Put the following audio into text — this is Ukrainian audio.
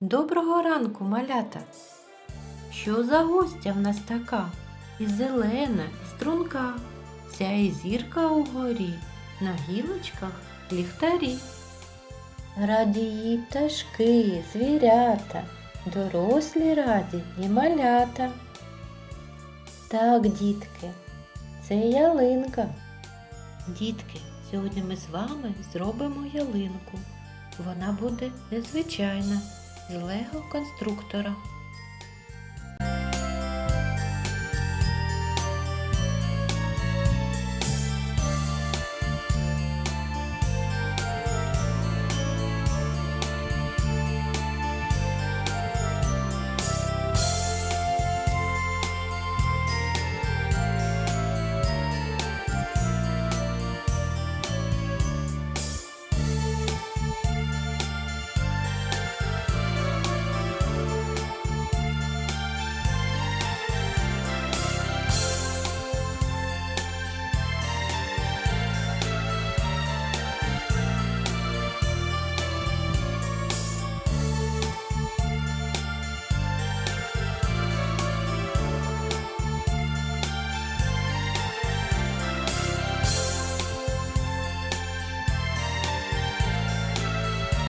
Доброго ранку, малята! Що за гостя в нас така? І зелена, і струнка, сяє зірка угорі, на гілочках ліхтарі. Раді пташки, звірята, дорослі раді і малята. Так, дітки, це ялинка. Дітки, сьогодні ми з вами зробимо ялинку. Вона буде незвичайна з лего конструктора.